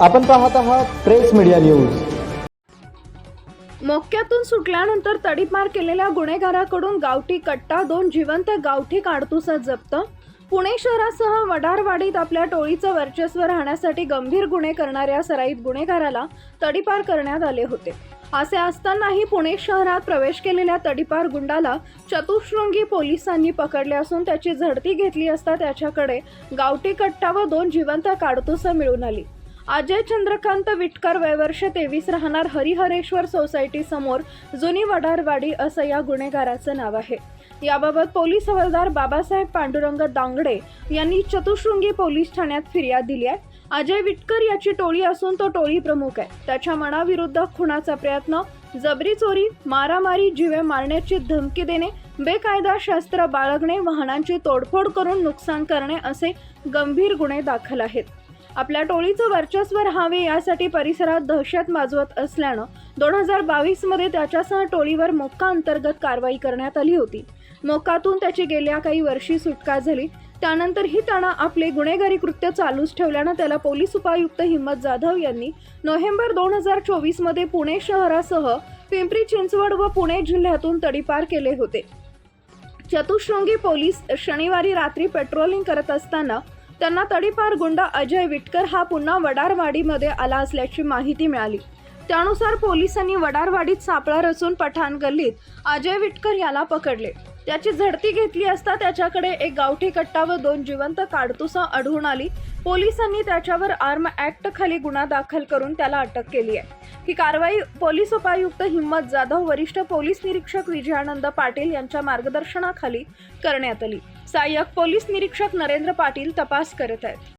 आपण पाहत आहात प्रेस मीडिया न्यूज. मोक्यातून सुटल्यानंतर तडीपार केलेल्या गुन्हेगाराकडून गावठी कट्टा दोन जिवंत गावठी काडतुसा जप्त. पुणे शहरासह वडारवाडीत आपल्या टोळीचं वर्चस्व राहण्यासाठी गंभीर गुन्हे करणाऱ्या सराईत गुन्हेगाराला तडीपार करण्यात आले होते. असे असतानाही पुणे शहरात प्रवेश केलेल्या तडीपार गुंडाला चतुशृंगी पोलिसांनी पकडले असून त्याची झडती घेतली असता त्याच्याकडे गावठी कट्टा व दोन जिवंत काडतुसं मिळून आली. अजय चंद्रकांत विटकर वयवर्ष तेवीस राहणार हरिहरेश्वर सोसायटी समोर जुनी वडारवाडी असं या गुन्हेगाराचं नाव आहे. याबाबत पोलीस हवालदार बाबासाहेब पांडुरंग दांगडे यांनी चतुशृंगी पोलीस ठाण्यात फिर्याद दिली आहे. अजय विटकर याची टोळी असून तो टोळी प्रमुख आहे. त्याच्या मनाविरुद्ध खुनाचा प्रयत्न जबरी चोरी मारामारी जीवे मारण्याची धमकी देणे बेकायदा शस्त्र बाळगणे वाहनांची तोडफोड करून नुकसान करणे असे गंभीर गुन्हे दाखल आहेत. आपल्या टोळीचं वर्चस्व राहावे यासाठी परिसरात दहशत माजवत असल्यानं दोन हजार बावीसमध्ये त्याच्यासह टोळीवर मोक्का अंतर्गत कारवाई करण्यात आली होती. मोक्कातून त्याची गेल्या काही वर्षी सुटका झाली. त्यानंतरही त्यानं आपले गुन्हेगारी कृत्य चालूच ठेवल्यानं त्याला पोलीस उपायुक्त हिम्मत जाधव यांनी नोव्हेंबर दोन हजार चोवीसमध्ये पुणे शहरासह पिंपरी चिंचवड व पुणे जिल्ह्यातून तडीपार केले होते. चतुःशृंगी पोलीस शनिवारी रात्री पेट्रोलिंग करत असताना त्यांना तडीपार गुंड अजय विटकर हा पुन्हा वडारवाडीमध्ये आला असल्याची माहिती मिळाली. त्यानुसार पोलिसांनी वडारवाडीत सापळा रचून पठाण गल्लीत अजय विटकर याला पकडले. त्याची झडती घेतली असता त्याच्याकडे एक गावठी कट्टा व दोन जिवंत काडतुसा आढळून आली. पोलिसांनी त्याच्यावर आर्म ऍक्ट खाली गुन्हा दाखल करून त्याला अटक केली आहे. ही कारवाई पोलीस उपायुक्त हिम्मत जाधव वरिष्ठ पोलीस निरीक्षक विजयानंद पाटील यांच्या मार्गदर्शनाखाली करण्यात आली. सहाय्यक पोलीस निरीक्षक नरेंद्र पाटील तपास करत आहेत.